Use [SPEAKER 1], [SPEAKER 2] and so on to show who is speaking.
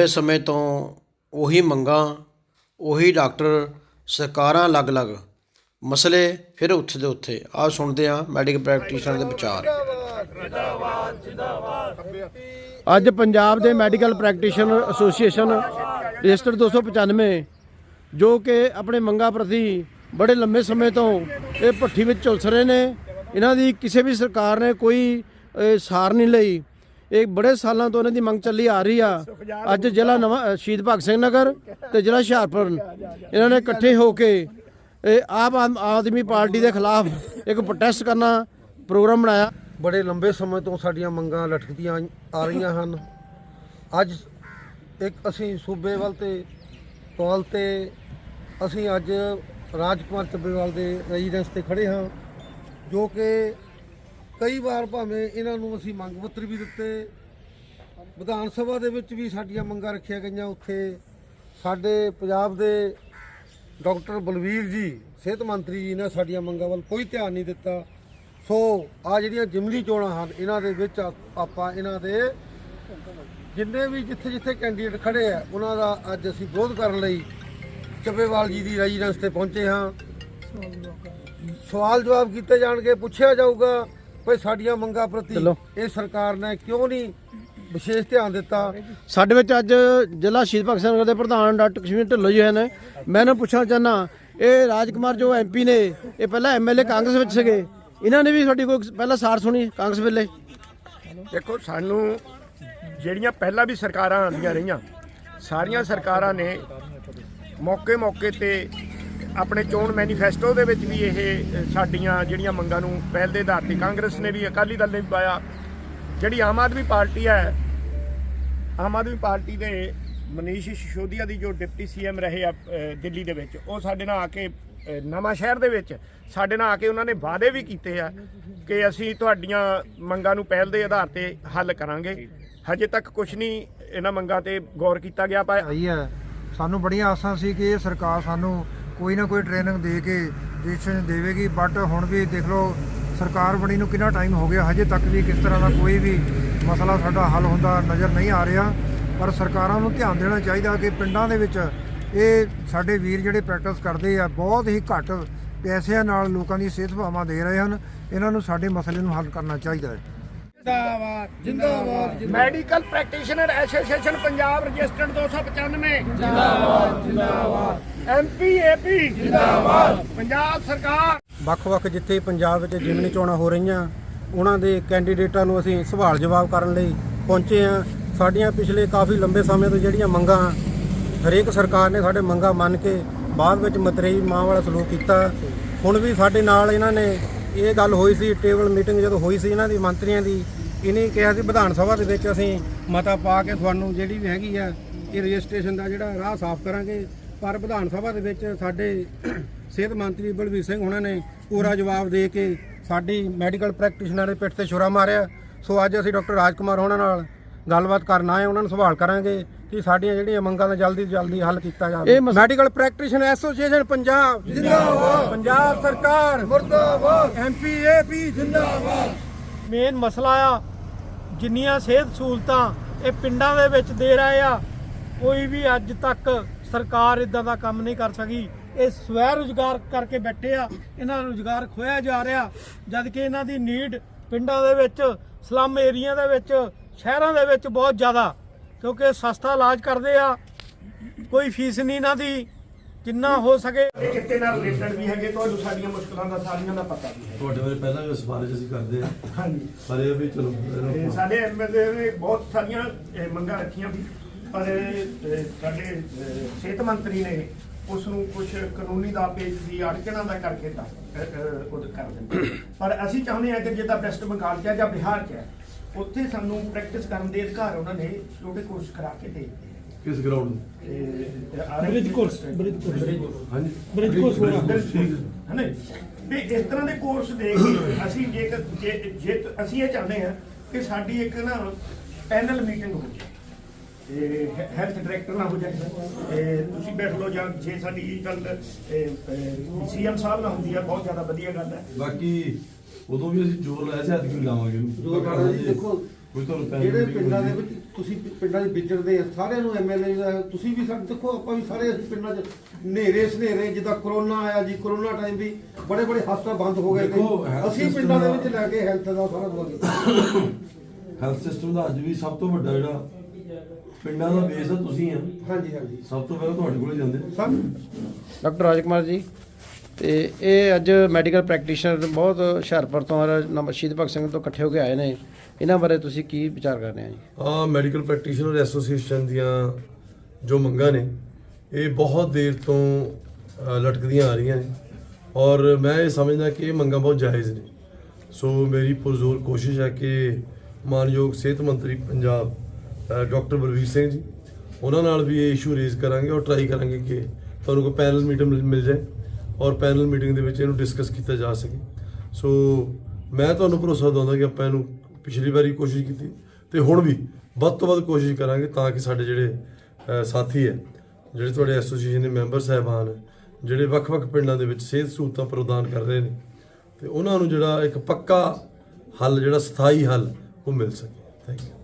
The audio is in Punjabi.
[SPEAKER 1] ਲੰਬੇ ਸਮੇਂ ਤੋਂ ਉਹੀ ਮੰਗਾਂ, ਉਹੀ ਡਾਕਟਰ, ਸਰਕਾਰਾਂ ਅਲੱਗ-ਅਲੱਗ। ਮਸਲੇ ਫਿਰ ਉੱਥੇ ਦੇ ਉੱਥੇ। ਆਹ ਸੁਣਦੇ ਹਾਂ ਮੈਡੀਕਲ ਪ੍ਰੈਕਟੀਸ਼ਨਰ ਦੇ ਵਿਚਾਰ।
[SPEAKER 2] ਅੱਜ ਪੰਜਾਬ ਦੇ ਮੈਡੀਕਲ ਪ੍ਰੈਕਟੀਸ਼ਨਰ ਐਸੋਸੀਏਸ਼ਨ ਰਜਿਸਟਰ 295 ਜੋ ਕਿ ਆਪਣੇ ਮੰਗਾਂ ਪ੍ਰਤੀ ਬੜੇ ਲੰਮੇ ਸਮੇਂ ਤੋਂ ਇਹ ਭੱਠੀ ਵਿੱਚ ਝੁਲਸ ਰਹੇ ਨੇ। ਇਹਨਾਂ ਦੀ ਕਿਸੇ ਵੀ ਸਰਕਾਰ ਨੇ ਕੋਈ ਸਾਰ ਨਹੀਂ ਲਈ। ਇਹ ਬੜੇ ਸਾਲਾਂ ਤੋਂ ਇਹਨਾਂ ਦੀ ਮੰਗ ਚੱਲੀ ਆ ਰਹੀ ਆ। ਅੱਜ ਜ਼ਿਲ੍ਹਾ ਨਵਾਂ ਸ਼ਹੀਦ ਭਗਤ ਸਿੰਘ ਨਗਰ ਤੇ ਜ਼ਿਲ੍ਹਾ ਹੁਸ਼ਿਆਰਪੁਰ। ਇਹਨਾਂ ਨੇ ਇਕੱਠੇ ਹੋ ਕੇ ਇਹ ਆਪ ਆਦ- ਆਦਮੀ ਪਾਰਟੀ ਦੇ ਖਿਲਾਫ ਇੱਕ ਪ੍ਰੋਟੈਸਟ ਕਰਨਾ ਪ੍ਰੋਗਰਾਮ ਬਣਾਇਆ।
[SPEAKER 3] ਬੜੇ ਲੰਬੇ ਸਮੇਂ ਤੋਂ ਸਾਡੀਆਂ ਮੰਗਾਂ ਲਟਕਦੀਆਂ ਆ ਰਹੀਆਂ ਹਨ। ਅੱਜ ਇੱਕ ਅਸੀਂ ਸੂਬੇ ਵੱਲ ਤੇ ਕਾਲ ਤੇ ਅਸੀਂ ਅੱਜ ਰਾਜਕੁਮਾਰ ਚੱਬੇਵਾਲ ਦੇ ਰੈਜ਼ੀਡੈਂਸ ਤੇ ਖੜੇ ਹਾਂ, ਜੋ ਕਿ ਕਈ ਵਾਰ ਭਾਵੇਂ ਇਹਨਾਂ ਨੂੰ ਅਸੀਂ ਮੰਗ ਪੱਤਰ ਵੀ ਦਿੱਤੇ, ਵਿਧਾਨ ਸਭਾ ਦੇ ਵਿੱਚ ਵੀ ਸਾਡੀਆਂ ਮੰਗਾਂ ਰੱਖੀਆਂ ਗਈਆਂ ਉੱਥੇ। ਸਾਡੇ ਪੰਜਾਬ ਦੇ ਡਾਕਟਰ ਬਲਵੀਰ ਜੀ, ਸਿਹਤ ਮੰਤਰੀ ਜੀ ਨੇ ਸਾਡੀਆਂ ਮੰਗਾਂ ਵੱਲ ਕੋਈ ਧਿਆਨ ਨਹੀਂ ਦਿੱਤਾ। ਸੋ ਆ ਜਿਹੜੀਆਂ ਜਿਮਲੀ ਚੋਣਾਂ ਹਨ, ਇਹਨਾਂ ਦੇ ਵਿੱਚ ਆਪਾਂ ਇਹਨਾਂ ਦੇ ਜਿੰਨੇ ਵੀ ਜਿੱਥੇ ਜਿੱਥੇ ਕੈਂਡੀਡੇਟ ਖੜੇ ਆ, ਉਹਨਾਂ ਦਾ ਅੱਜ ਅਸੀਂ ਵਿਰੋਧ ਕਰਨ ਲਈ ਚੱਬੇਵਾਲ ਜੀ ਦੀ ਰੈਜ਼ੀਡੈਂਸ ਤੇ ਪਹੁੰਚੇ ਹਾਂ। ਸਵਾਲ ਜਵਾਬ ਕੀਤੇ ਜਾਣਗੇ, ਪੁੱਛਿਆ ਜਾਊਗਾ। ਭਈ ਸਾਡੀਆਂ ਮੰਗਾਂ ਪ੍ਰਤੀ
[SPEAKER 2] ਚਲੋ।
[SPEAKER 3] ਇਹ ਸਰਕਾਰ ਨੇ ਕਿਉਂ ਨਹੀਂ ਵਿਸ਼ੇਸ਼ ਧਿਆਨ ਦਿੱਤਾ?
[SPEAKER 2] ਸਾਡੇ ਵਿੱਚ ਅੱਜ ਜ਼ਿਲ੍ਹਾ ਸ਼ਹੀਦ ਭਗਤ ਸਿੰਘ ਨਗਰ ਦੇ ਪ੍ਰਧਾਨ ਡਾਕਟਰ ਕਸ਼ਮੀਰ ਢਿੱਲੋਂ ਜੀ ਹਨ ਮੈਂ ਇਹਨਾਂ ਨੂੰ ਪੁੱਛਣਾ ਚਾਹਨਾ ਇਹ ਰਾਜਕੁਮਾਰ ਜੋ ਐਮਪੀ ਨੇ ਇਹ ਪਹਿਲਾਂ ਐਮਐਲਏ ਕਾਂਗਰਸ ਵਿੱਚ ਸੀਗੇ। ਇਹਨਾਂ ਨੇ ਵੀ ਤੁਹਾਡੀ ਕੋਈ ਪਹਿਲਾਂ ਸਾਰ ਸੁਣੀ ਕਾਂਗਰਸ ਵੇਲੇ?
[SPEAKER 4] ਦੇਖੋ ਸਾਨੂੰ ਜਿਹੜੀਆਂ ਪਹਿਲਾਂ ਵੀ ਸਰਕਾਰਾਂ ਆਉਂਦੀਆਂ ਰਹੀਆਂ ਸਾਰੀਆਂ ਸਰਕਾਰਾਂ ਨੇ ਮੌਕੇ ਮੌਕੇ ਤੇ ਆਪਣੇ ਚੋਣ ਮੈਨੀਫੈਸਟੋ ਦੇ ਵਿੱਚ ਵੀ ਇਹ ਸਾਡੀਆਂ ਜਿਹੜੀਆਂ ਮੰਗਾਂ ਨੂੰ ਪਹਿਲ ਦੇ ਆਧਾਰ ਤੇ ਕਾਂਗਰਸ ਨੇ ਵੀ ਅਕਾਲੀ ਦਲ ਨੇ ਵੀ ਪਾਇਆ। ਜਿਹੜੀ ਆਮ ਆਦਮੀ ਪਾਰਟੀ ਹੈ ਆਮ ਆਦਮੀ ਪਾਰਟੀ ਦੇ ਮਨੀਸ਼ ਸਿਸੋਦੀਆ ਦੀ ਜੋ ਡਿਪਟੀ ਸੀਐਮ ਰਹੇ ਆ ਦਿੱਲੀ ਦੇ ਵਿੱਚ ਉਹ ਸਾਡੇ ਨਾਲ ਆ ਕੇ ਅ, ਨਵਾਂ ਸ਼ਹਿਰ ਦੇ ਵਿੱਚ ਸਾਡੇ ਨਾਲ ਆ ਕੇ ਉਹਨਾਂ ਨੇ ਵਾਅਦੇ ਵੀ ਕੀਤੇ ਆ ਕਿ ਅਸੀਂ ਤੁਹਾਡੀਆਂ ਮੰਗਾਂ ਨੂੰ ਪਹਿਲ ਦੇ ਆਧਾਰ ਤੇ ਹੱਲ ਕਰਾਂਗੇ। ਹਜੇ ਤੱਕ ਕੁਝ ਨਹੀਂ ਇਹਨਾਂ ਮੰਗਾਂ ਤੇ ਗੌਰ ਕੀਤਾ ਗਿਆ
[SPEAKER 5] ਪਾਇਆ ਸਾਨੂੰ ਬੜੀਆਂ ਆਸਾਂ ਸੀ ਕਿ ਇਹ ਸਰਕਾਰ ਸਾਨੂੰ ਕੋਈ ਨਾ ਕੋਈ ਟ੍ਰੇਨਿੰਗ ਦੇ ਕੇ ਡਿਸੀਜਨ ਦੇਵੇਗੀ ਬਟ ਹੁਣ ਵੀ ਦੇਖ ਲਓ, ਸਰਕਾਰ ਬਣੀ ਨੂੰ ਕਿੰਨਾ ਟਾਈਮ ਹੋ ਗਿਆ, ਹਜੇ ਤੱਕ ਵੀ ਕਿਸ ਤਰ੍ਹਾਂ ਦਾ ਕੋਈ ਵੀ ਮਸਲਾ ਸਾਡਾ ਹੱਲ ਹੁੰਦਾ ਨਜ਼ਰ ਨਹੀਂ ਆ ਰਿਹਾ, ਪਰ ਸਰਕਾਰਾਂ ਨੂੰ ਧਿਆਨ ਦੇਣਾ ਚਾਹੀਦਾ ਕਿ ਪਿੰਡਾਂ ਦੇ ਵਿੱਚ ਇਹ ਸਾਡੇ ਵੀਰ ਜਿਹੜੇ ਪ੍ਰੈਕਟਿਸ ਕਰਦੇ ਆ, ਬਹੁਤ ਹੀ ਘੱਟ ਪੈਸਿਆਂ ਨਾਲ ਲੋਕਾਂ ਦੀ ਸਿਹਤ ਭਾਵਾਂ ਦੇ ਰਹੇ ਹਨ, ਇਹਨਾਂ ਨੂੰ ਸਾਡੇ ਮਸਲੇ ਨੂੰ ਹੱਲ ਕਰਨਾ ਚਾਹੀਦਾ ਹੈ।
[SPEAKER 4] Medical practitioner association Punjab registered 295 ਜਿੰਦਾਬਾਦ ਜਿੰਦਾਬਾਦ। ਐਮਪੀ ਏਪੀ ਜਿੰਦਾਬਾਦ। ਪੰਜਾਬ ਸਰਕਾਰ।
[SPEAKER 3] ਵੱਖ-ਵੱਖ ਜਿੱਥੇ ਪੰਜਾਬ ਵਿੱਚ ਜਿਮਨੀ ਚੋਣਾਂ ਹੋ ਰਹੀਆਂ ਉਹਨਾਂ ਦੇ ਕੈਂਡੀਡੇਟਾਂ ਨੂੰ ਅਸੀਂ ਸਵਾਲ ਜਵਾਬ ਕਰਨ ਲਈ ਪਹੁੰਚੇ ਹਾਂ। ਸਾਡੀਆਂ ਪਿਛਲੇ ਕਾਫੀ ਲੰਬੇ ਸਮੇਂ ਤੋਂ ਜਿਹੜੀਆਂ ਮੰਗਾਂ ਹਰੇਕ ਸਰਕਾਰ ਨੇ ਸਾਡੇ ਮੰਗਾਂ ਮੰਨ ਕੇ ਬਾਅਦ ਵਿੱਚ ਮਤਰੇਈ ਮਾਂ ਵਾਲਾ ਸਲੂਕ ਕੀਤਾ। ਹੁਣ ਵੀ ਸਾਡੇ ਨਾਲ ਇਹਨਾਂ ਨੇ ਇਹ ਗੱਲ ਹੋਈ ਸੀ, ਟੇਬਲ ਮੀਟਿੰਗ ਜਦੋਂ ਹੋਈ ਸੀ ਇਹਨਾਂ ਦੀ, ਮੰਤਰੀਆਂ ਦੀ, ਇਹਨੇ ਕਿਹਾ ਸੀ ਵਿਧਾਨ ਸਭਾ ਦੇ ਵਿੱਚ ਅਸੀਂ ਮਤਾ ਪਾ ਕੇ ਤੁਹਾਨੂੰ ਜਿਹੜੀ ਵੀ ਹੈਗੀ ਆ, ਇਹ ਰਜਿਸਟ੍ਰੇਸ਼ਨ ਦਾ ਜਿਹੜਾ ਰਾਹ ਸਾਫ਼ ਕਰਾਂਗੇ। ਪਰ ਵਿਧਾਨ ਸਭਾ ਦੇ ਵਿੱਚ ਸਾਡੇ ਸਿਹਤ ਮੰਤਰੀ ਬਲਵੀਰ ਸਿੰਘ ਉਹਨਾਂ ਨੇ ਪੂਰਾ ਜਵਾਬ ਦੇ ਕੇ ਸਾਡੀ ਮੈਡੀਕਲ ਪ੍ਰੈਕਟੀਸ਼ਨਰ ਦੇ ਪਿੱਠ ਤੇ ਛੁਰਾ ਮਾਰਿਆ। ਸੋ ਅੱਜ ਅਸੀਂ ਡਾਕਟਰ ਰਾਜਕੁਮਾਰ ਹੋਣਾ ਨਾਲ ਗੱਲਬਾਤ ਕਰਨ ਆਏ ਉਹਨਾਂ ਨੂੰ ਸਵਾਲ ਕਰਾਂਗੇ ਕਿ ਸਾਡੀਆਂ ਜਿਹੜੀਆਂ ਮੰਗਾਂ ਦਾ ਜਲਦੀ ਤੋਂ ਜਲਦੀ ਹੱਲ ਕੀਤਾ ਜਾਵੇ। Medical practitioner association Punjab. ਜਿੰਦਾਬਾਦ। ਪੰਜਾਬ ਸਰਕਾਰ। ਮੁਰਦਾਬਾਦ। ਐਮਪੀਏਪੀ ਜਿੰਦਾਬਾਦ।
[SPEAKER 2] ਮੇਨ ਮਸਲਾ ਆ ਜਿੰਨੀਆਂ ਸਿਹਤ ਸਹੂਲਤਾਂ ਇਹ ਪਿੰਡਾਂ ਦੇ ਵਿੱਚ ਦੇ ਰਹੇ ਆ ਕੋਈ ਵੀ ਅੱਜ ਤੱਕ ਸਰਕਾਰ ਇਦਾਂ ਦਾ ਕੰਮ ਨਹੀਂ ਕਰ ਸਕੀ। ਇਹ ਸਵੈ ਰੁਜ਼ਗਾਰ ਕਰਕੇ ਬੈਠੇ ਆ ਇਹਨਾਂ ਦਾ ਰੁਜ਼ਗਾਰ ਖੋਇਆ ਜਾ ਰਿਹਾ ਜਦ ਕਿ ਇਹਨਾਂ ਦੀ ਨੀਡ ਪਿੰਡਾਂ ਦੇ ਵਿੱਚ ਸਲਮ ਏਰੀਆ ਦੇ ਵਿੱਚ ਸ਼ਹਿਰਾਂ ਦੇ ਵਿੱਚ ਬਹੁਤ ਜ਼ਿਆਦਾ ਕਿਉਂਕਿ ਸਸਤਾ ਇਲਾਜ ਕਰਦੇ ਆ ਕੋਈ ਫੀਸ ਨਹੀਂ ਇਹਨਾਂ ਦੀ ਜਿੰਨਾ ਹੋ ਸਕੇ।
[SPEAKER 4] ਇਹ ਖਿੱਤੇ ਨਾਲ ਰਿਲੇਟਡ ਵੀ ਹੈਗੇ ਤੁਹਾਨੂੰ ਸਾਡੀਆਂ ਮੁਸ਼ਕਲਾਂ ਦਾ ਸਾਰੀਆਂ ਦਾ ਪਤਾ ਵੀ ਹੈ।
[SPEAKER 6] ਤੁਹਾਡੇ ਬਾਰੇ ਪਹਿਲਾਂ ਵੀ ਸਿਫਾਰਿਸ਼ ਅਸੀਂ ਕਰਦੇ ਹਾਂ
[SPEAKER 4] ਹਾਂਜੀ।
[SPEAKER 6] ਪਰ ਇਹ ਵੀ ਚਲੋ
[SPEAKER 4] ਤੇ ਸਾਡੇ ਐਮਐਲਏ ਨੇ ਬਹੁਤ ਸਾਰੀਆਂ ਇਹ, ਮੰਗਾਂ ਰੱਖੀਆਂ ਵੀ ਪਰ ਇਹ, ਸਾਡੇ ਸਿਹਤ ਮੰਤਰੀ ਨੇ ਉਸ ਨੂੰ ਕੁਝ ਕਾਨੂੰਨੀ ਦਾ ਪੇਜ ਦੀ ਅੜਚਣਾ ਦਾ ਕਰਕੇ ਦਾ ਉਹ ਕਰ ਦਿੰਦੇ ਪਰ ਅਸੀਂ ਚਾਹੁੰਦੇ ਹਾਂ ਕਿ ਜਿੱਦਾਂ ਵੈਸਟ ਬੰਗਾਲ 'ਚ ਹੈ ਜਾਂ ਬਿਹਾਰ 'ਚ ਹੈ ਉੱਥੇ ਸਾਨੂੰ ਪ੍ਰੈਕਟਿਸ ਕਰਨ ਦੇ ਅਧਿਕਾਰ ਉਹਨਾਂ ਨੇ ਛੋਟੇ ਕੋਰਸ ਕਰਾ ਕੇ ਦੇ ਦਿੱਤੇ
[SPEAKER 6] ਕਿਸ ground
[SPEAKER 4] bridge course bridge course
[SPEAKER 6] ਹਾਂਜੀ।
[SPEAKER 4] ਬ੍ਰਿਜ ਕੋਰਸ
[SPEAKER 6] ਹੈ।
[SPEAKER 4] ਨਾ ਵੀ ਇਸ ਤਰ੍ਹਾਂ ਦੇ ਕੋਰਸ ਦੇ ਕੇ ਅਸੀਂ ਜੇ ਜੇ ਜੇ ਅਸੀਂ ਇਹ ਚਾਹੁੰਦੇ ਹਾਂ ਕਿ ਸਾਡੀ ਇੱਕ ਨਾ ਪੈਨਲ ਮੀਟਿੰਗ ਹੋ ਜਾਏ। ਤੇ ਹੈਲਥ ਡਾਇਰੈਕਟਰ ਨਾਲ ਹੋ ਜਾਏ। ਤੇ ਤੁਸੀਂ ਬੈਠ ਲਓ ਜਾਂ ਜੇ ਸਾਡੀ ਇਹ ਗੱਲ ਸੀਐਮ ਸਾਹਿਬ ਨਾਲ ਹੁੰਦੀ ਹੈ ਬਹੁਤ ਜ਼ਿਆਦਾ ਵਧੀਆ ਗੱਲ ਹੈ।
[SPEAKER 6] ਬਾਕੀ ਉਦੋਂ ਵੀ ਅਸੀਂ ਜ਼ੋਰ ਲਾਇਆ ਸੀ ਅੱਜ ਵੀ ਲਾਵਾਂਗੇ। ਇਹਨੂੰ
[SPEAKER 3] ਜ਼ੋਰ ਲਾਉਣਾ ਜੀ, ਦੇਖੋ,
[SPEAKER 6] ਕੋਈ ਤੁਹਾਨੂੰ ਪੈਸੇ
[SPEAKER 3] ਜਿਹੜੇ
[SPEAKER 6] ਦੀ
[SPEAKER 3] ਪਿੰਡਾਂ ਦੇ ਵਿੱਚ ਤੁਸੀਂ ਪਿ- ਪਿੰਡਾਂ 'ਚ ਵਿਚਰਦੇ ਆ ਸਾਰਿਆਂ ਨੂੰ ਐਮਐਲਏ ਦਾ ਤੁਸੀਂ ਵੀ ਸਾਡੇ ਦੇਖੋ ਆਪਾਂ ਵੀ ਸਾਰੇ ਅਸੀਂ ਪਿੰਡਾਂ 'ਚ ਨੇਰੇ ਸਨੇਰੇ ਜਿੱਦਾਂ ਕਰੋਨਾ ਆਇਆ ਜੀ ਕਰੋਨਾ ਟਾਈਮ ਵੀ ਬੜੇ ਬੜੇ ਹਸਪਤਾਲ ਬੰਦ ਹੋ ਗਏ
[SPEAKER 6] ਦੇਖੋ,
[SPEAKER 3] ਨੇ
[SPEAKER 6] health
[SPEAKER 3] ਅਸੀਂ
[SPEAKER 6] system
[SPEAKER 3] ਪਿੰਡਾਂ ਦੇ
[SPEAKER 6] ਦਾ-
[SPEAKER 3] ਵਿੱਚ ਲੈ ਕੇ ਹੈਲਥ ਦਾ ਸਾਰਾ ਦੁਆ ਕੀਤਾ।
[SPEAKER 6] ਹੈਲਥ ਸਿਸਟਮ ਦਾ ਅੱਜ ਵੀ ਸਭ ਤੋਂ ਵੱਡਾ ਜਿਹੜਾ ਪਿੰਡਾਂ ਦਾ ਬੇਸ ਆ ਤੁਸੀਂ ਆ।
[SPEAKER 3] ਹਾਂਜੀ ਹਾਂਜੀ।
[SPEAKER 6] ਸਭ ਤੋਂ ਪਹਿਲਾਂ ਤੁਹਾਡੇ ਕੋਲੇ ਜਾਂਦੇ। ਨੇ।
[SPEAKER 3] ਸਭ
[SPEAKER 2] ਡਾਕਟਰ ਰਾਜਕੁਮਾਰ ਜੀ। ਤੇ ਇਹ ਅੱਜ ਮੈਡੀਕਲ ਪ੍ਰੈਕਟੀਸ਼ਨਰ ਬਹੁਤ ਹੁਸ਼ਿਆਰਪੁਰ ਤੋਂ ਔਰ ਨਮ- ਸ਼ਹੀਦ ਭਗਤ ਸਿੰਘ ਤੋਂ ਇਕੱਠੇ ਹੋ ਕੇ ਆਏ ਨੇ। ਇਹਨਾਂ ਬਾਰੇ ਤੁਸੀਂ ਕੀ ਵਿਚਾਰ ਕਰਦੇ ਆ ਜੀ?
[SPEAKER 6] ਆ ਮੈਡੀਕਲ ਪ੍ਰੈਕਟੀਸ਼ਨਰ ਐਸੋਸੀਏਸ਼ਨ ਦੀਆਂ ਜੋ ਮੰਗਾਂ ਨੇ, ਇਹ ਬਹੁਤ ਦੇਰ ਤੋਂ ਲਟਕਦੀਆਂ ਆ ਰਹੀਆਂ ਨੇ। ਔਰ ਮੈਂ ਇਹ ਸਮਝਦਾ ਕਿ ਇਹ ਮੰਗਾਂ ਬਹੁਤ ਜਾਇਜ਼ ਨੇ। ਸੋ ਮੇਰੀ ਪੁਰਜ਼ੋਰ ਕੋਸ਼ਿਸ਼ ਹੈ ਕਿ ਮਾਨਯੋਗ ਸਿਹਤ ਮੰਤਰੀ ਪੰਜਾਬ ਡਾਕਟਰ ਬਲਵੀਰ ਸਿੰਘ ਜੀ, ਉਹਨਾਂ ਨਾਲ ਵੀ ਇਹ ਇਸ਼ੂ ਰੇਜ਼ ਕਰਾਂਗੇ ਔਰ ਟਰਾਈ ਕਰਾਂਗੇ ਕਿ ਤੁਹਾਨੂੰ ਕੋਈ ਪੈਨਲ ਮੀਟਿੰਗ ਮਿਲ- ਮਿਲ ਜਾਏ। ਔਰ ਪੈਨਲ ਮੀਟਿੰਗ ਦੇ ਵਿੱਚ ਇਹਨੂੰ ਡਿਸਕਸ ਕੀਤਾ ਜਾ ਸਕੇ। ਸੋ ਮੈਂ ਤੁਹਾਨੂੰ ਭਰੋਸਾ ਦਿਵਾਉਂਦਾ ਕਿ ਆਪਾਂ ਇਹਨੂੰ ਪਿਛਲੀ ਵਾਰੀ ਕੋਸ਼ਿਸ਼ ਕੀਤੀ ਤੇ ਹੁਣ ਵੀ ਵੱਧ ਤੋਂ ਵੱਧ ਕੋਸ਼ਿਸ਼ ਕਰਾਂਗੇ ਤਾਂ ਕਿ ਸਾਡੇ ਜਿਹੜੇ ਸਾਥੀ ਹੈ, ਜਿਹੜੇ ਤੁਹਾਡੇ ਐਸੋਸੀਏਸ਼ਨ ਦੇ ਮੈਂਬਰ ਸਾਹਿਬਾਨ, ਜਿਹੜੇ ਵੱਖ-ਵੱਖ ਪਿੰਡਾਂ ਦੇ ਵਿੱਚ ਸਿਹਤ ਸਹੂਲਤਾਂ ਪ੍ਰਦਾਨ ਕਰ ਰਹੇ ਨੇ, ਤੇ ਉਹਨਾਂ ਨੂੰ ਜਿਹੜਾ ਇੱਕ ਪੱਕਾ ਹੱਲ, ਜਿਹੜਾ ਸਥਾਈ ਹੱਲ ਉਹ ਮਿਲ ਸਕੇ। Thank you